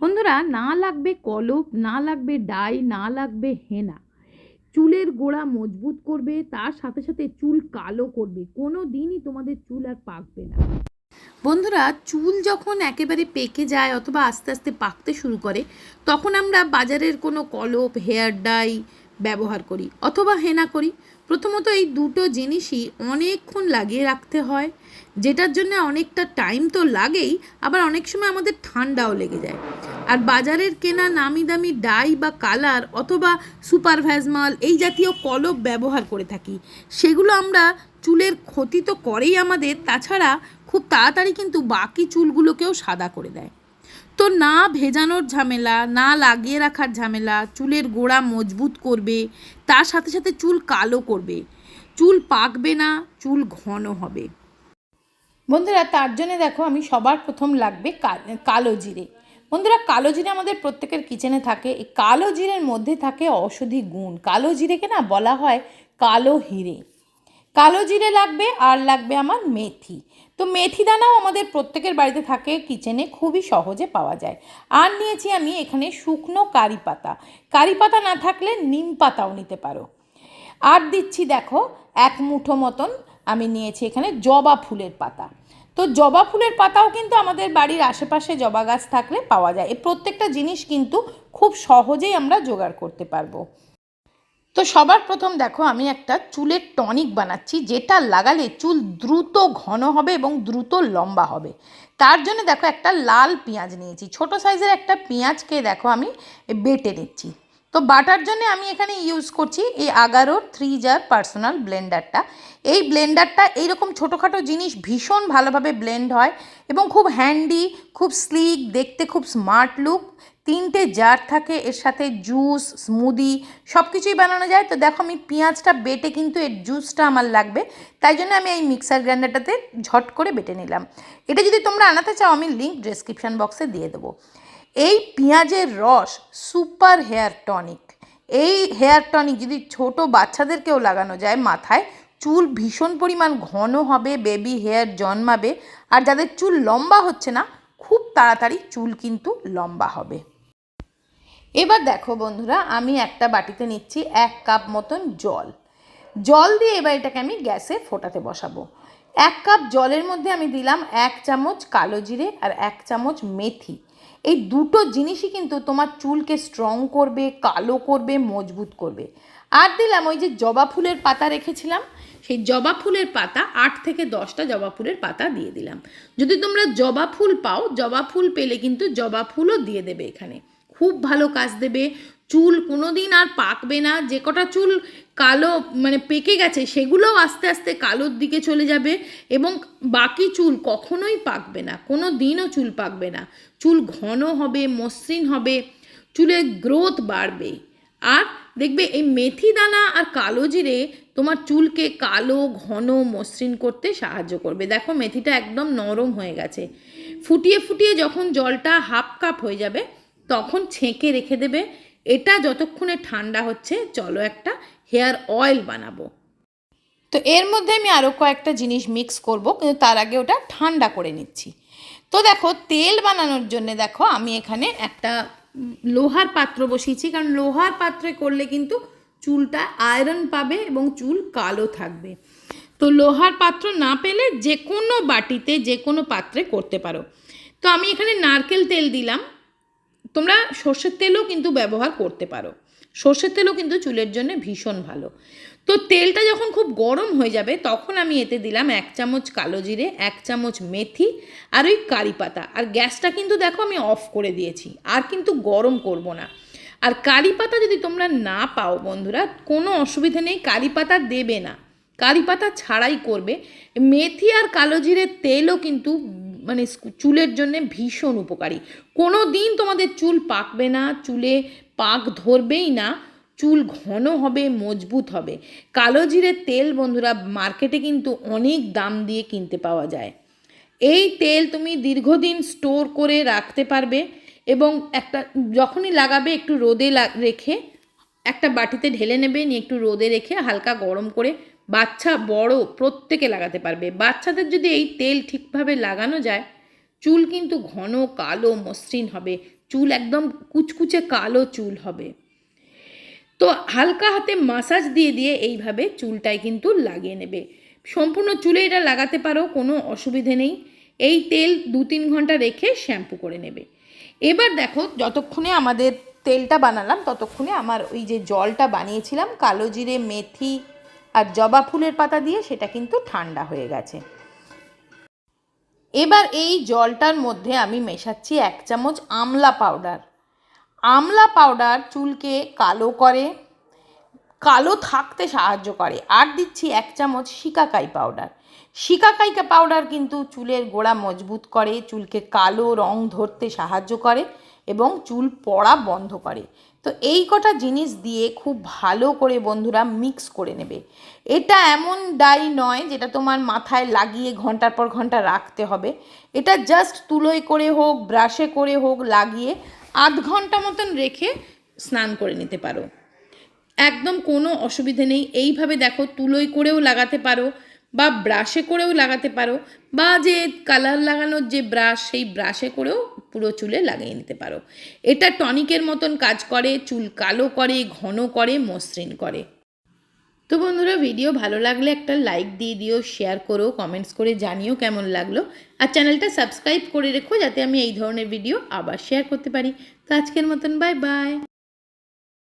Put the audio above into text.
বন্ধুরা, না লাগবে কলপ, না লাগবে ডাই, না লাগবে হেনা। চুলের গোড়া মজবুত করবে, তার সাথে সাথে চুল কালো করবে। কোনো দিনই তোমাদের চুল আর পাকবে না। বন্ধুরা, চুল যখন একেবারে পেকে যায় অথবা আস্তে আস্তে পাকতে শুরু করে, তখন আমরা বাজারের কোনো কলপ, হেয়ার ডাই ব্যবহার করি অথবা হেনা করি। প্রথমত এই দুটো জিনিসই অনেকক্ষণ লাগিয়ে রাখতে হয়, যেটার জন্য অনেকটা টাইম তো লাগেই, আবার অনেক সময় আমাদের ঠান্ডাও লেগে যায়। আর বাজারের কেনা নামি দামি ডাই বা কালার অথবা সুপার ভ্যাজমল এই জাতীয় কলপ ব্যবহার করে থাকি। সেগুলো আমরা চুলের ক্ষতি তো করেই আমাদের, তাছাড়া খুব তাড়াতাড়ি কিন্তু বাকি চুলগুলোকেও সাদা করে দেয়। তো না ভেজানোর ঝামেলা, না লাগিয়ে রাখার ঝামেলা, চুলের গোড়া মজবুত করবে, তার সাথে সাথে চুল কালো করবে। চুল পাকবে না, চুল ঘন হবে। বন্ধুরা, তার জন্য দেখো আমি সবার প্রথম লাগবে কালো জিরে। বন্ধুরা, কালো জিরে আমাদের প্রত্যেকের কিচেনে থাকে। এই কালো জিরের মধ্যে থাকে ঔষধি গুণ। কালো জিরেকে না বলা হয় কালো হিরে। কালো জিরে লাগবে আর লাগবে আমার মেথি। তো মেথি দানাও আমাদের প্রত্যেকের বাড়িতে থাকে কিচেনে খুবই সহজে পাওয়া যায়। আর নিয়েছি আমি এখানে শুকনো কারি পাতা। কারি পাতা না থাকলে নিম পাতাও নিতে পারো। আর দিচ্ছি দেখো, এক মুঠো মতন আমি নিয়েছি এখানে জবা ফুলের পাতা। তো জবা ফুলের পাতাও কিন্তু আমাদের বাড়ির আশেপাশে জবা গাছ থাকলে পাওয়া যায়। এই প্রত্যেকটা জিনিস কিন্তু খুব সহজেই আমরা জোগাড় করতে পারব। তো সবার প্রথম দেখো আমি একটা চুলের টনিক বানাচ্ছি, যেটা লাগালে চুল দ্রুত ঘন হবে এবং দ্রুত লম্বা হবে। তার জন্য দেখো একটা লাল পেঁয়াজ নিয়েছি, ছোট সাইজের একটা পেঁয়াজকে দেখো আমি বেটে নিচ্ছি। তো বাটার জন্য আমি এখানে ইউজ করছি এই আগারোর থ্রি জার পার্সোনাল ব্লেন্ডারটা এই ব্লেন্ডারটা এইরকম ছোটোখাটো জিনিস ভীষণ ভালোভাবে ব্লেন্ড হয় এবং খুব হ্যান্ডি খুব স্লিক দেখতে খুব স্মার্ট লুক তিনটে জার থাকে, এর সাথে জুস স্মুদি সব কিছুই বানানো যায়। তো দেখো আমি পেঁয়াজটা বেটে কিন্তু এর জুসটা আমার লাগবে, তাই জন্য আমি এই মিক্সার গ্রাইন্ডারটাতে ঝট করে বেটে নিলাম। এটা যদি তোমরা আনাতে চাও, আমি লিঙ্ক ডেসক্রিপশান বক্সে দিয়ে দেবো। এই পেঁয়াজের রস সুপার হেয়ার টনিক। এই হেয়ার টনিক যদি ছোট বাচ্চাদেরকেও লাগানো যায় মাথায়, চুল ভীষণ পরিমাণ ঘন হবে বেবি হেয়ার জন্মাবে, আর যাদের চুল লম্বা হচ্ছে না, খুব তাড়াতাড়ি চুল কিন্তু লম্বা হবে। এবার দেখো বন্ধুরা, আমি একটা বাটিতে নিচ্ছি এক কাপ মতন জল। জল দিয়ে এবার এটাকে আমি গ্যাসে ফোটাতে বসাবো। এক কাপ জলের মধ্যে আমি দিলাম এক চামচ কালো জিরে আর এক চামচ মেথি। এই দুটো জিনিসই কিন্তু তোমার চুলকে স্ট্রং করবে, কালো করবে, মজবুত করবে। আর দিলাম ওই যে জবা ফুলের পাতা রেখেছিলাম, সেই জবা ফুলের পাতা, আট থেকে দশটা জবা ফুলের পাতা দিয়ে দিলাম। যদি তোমরা জবা ফুল পাও, জবা ফুল পেলে কিন্তু জবা ফুলও দিয়ে দেবে এখানে। খুব ভালো কাজ দেবে চুল কোনো দিন আর পাকবে না, যে কটা চুল কালো মানে পেকে গেছে, সেগুলোও আস্তে আস্তে কালোর দিকে চলে যাবে এবং বাকি চুল কখনোই পাকবে না, কোনো দিনও চুল পাকবে না। চুল ঘন হবে, মসৃণ হবে, চুলের গ্রোথ বাড়বে। আর দেখবে এই মেথি দানা আর কালো জিরে তোমার চুলকে কালো, ঘন, মসৃণ করতে সাহায্য করবে। দেখো মেথিটা একদম নরম হয়ে গেছে। ফুটিয়ে ফুটিয়ে যখন জলটা হাফ কাপ হয়ে যাবে, তখন ছেঁকে রেখে দেবে। এটা যতক্ষণে ঠান্ডা হচ্ছে, চলো একটা হেয়ার অয়েল বানাবো। তো এর মধ্যে আমি আরও কয়েকটা জিনিস মিক্স করব, কিন্তু তার আগে ওটা ঠান্ডা করে নিচ্ছি। তো দেখো, তেল বানানোর জন্য দেখো, আমি এখানে একটা লোহার পাত্র বসিয়েছি, কারণ লোহার পাত্রে করলে কিন্তু চুলটা আয়রন পাবে এবং চুল কালো থাকবে। তো লোহার পাত্র না পেলে যে কোনো বাটিতে, যে কোনো পাত্রে করতে পারো। তো আমি এখানে নারকেল তেল দিলাম। তোমরা সর্ষের তেলও কিন্তু ব্যবহার করতে পারো। সর্ষের তেলও কিন্তু চুলের জন্য ভীষণ ভালো। তো তেলটা যখন খুব গরম হয়ে যাবে, তখন আমি এতে দিলাম এক চামচ কালো জিরে, এক চামচ মেথি আর ওই কারি পাতা। আর গ্যাসটা কিন্তু দেখো আমি অফ করে দিয়েছি, আর কিন্তু গরম করব না। আর কারি পাতা যদি তোমরা না পাও বন্ধুরা, কোনো অসুবিধা নেই, কারি পাতা দেবে না। কারি পাতা ছাড়াই করবে। মেথি আর কালো জিরের তেলও কিন্তু মানে চুলের জন্য ভীষণ উপকারী। কোনো দিন তোমাদের চুল পাকবে না, চুলে পাক ধরবেই না, চুল ঘন হবে, মজবুত হবে। কালো জিরের তেল বন্ধুরা, মার্কেটে কিন্তু অনেক দাম দিয়ে কিনতে পাওয়া যায়। এই তেল তুমি দীর্ঘদিন স্টোর করে রাখতে পারবে এবং একটা, যখনই লাগাবে একটু রোদে রেখে একটা বাটিতে ঢেলে নেবে, নিয়ে একটু রোদে রেখে হালকা গরম করে বাচ্চা বড় প্রত্যেকে লাগাতে পারবে। বাচ্চাদের যদি এই তেল ঠিকভাবে লাগানো যায়, চুল কিন্তু ঘন, কালো, মসৃণ হবে। চুল একদম কুচকুচে কালো চুল হবে। তো হালকা হাতে মাসাজ দিয়ে দিয়ে এইভাবে চুলটায় কিন্তু লাগিয়ে নেবে। সম্পূর্ণ চুলে এটা লাগাতে পারো, কোনো অসুবিধে নেই। এই তেল দু তিন ঘণ্টা রেখে শ্যাম্পু করে নেবে। এবার দেখো, যতক্ষণে আমাদের তেলটা বানালাম, ততক্ষণে আমার ওই যে জলটা বানিয়েছিলাম, কালো জিরে, মেথি আর জবা ফুলের পাতা দিয়ে সেটা কিন্তু ঠান্ডা হয়ে গেছে। এবার এই জলটার মধ্যে আমি মেশাচ্ছি এক চামচ আমলা পাউডার। আমলা পাউডার চুলকে কালো করে, কালো থাকতে সাহায্য করে। আর দিচ্ছি এক চামচ শিকাকাই পাউডার। শিকাকাই পাউডার কিন্তু চুলের গোড়া মজবুত করে, চুলকে কালো রং ধরতে সাহায্য করে। এবং চুল পড়া বন্ধ করে। তো এই কটা জিনিস দিয়ে খুব ভালো করে বন্ধুরা মিক্স করে নেবে। এটা এমন ডাই নয় যেটা তোমার মাথায় লাগিয়ে ঘণ্টার পর ঘণ্টা রাখতে হবে। এটা জাস্ট তুলোয় করে হোক ব্রাশে করে হোক লাগিয়ে আধ ঘণ্টা মতন রেখে স্নান করে নিতে পারো। একদম কোনো অসুবিধে নেই। এইভাবে দেখো তুলোই করেও লাগাতে পারো। বা ব্রাশে করেও লাগাতে পারো, বা যে কালার লাগানোর যে ব্রাশ সেই ব্রাশে করেও পুরো চুলে লাগিয়ে নিতে পারো। এটা টনিকের মতন কাজ করে, চুল কালো করে, ঘন করে, মসৃণ করে। তো বন্ধুরা ভিডিও ভালো লাগলে একটা লাইক দিয়ে দিও শেয়ার করো কমেন্টস করে জানিও কেমন লাগল। আর চ্যানেলটা সাবস্ক্রাইব করে রেখো, যাতে আমি এই ধরনের ভিডিও আবার শেয়ার করতে পারি। তো আজকের মতন বাই বাই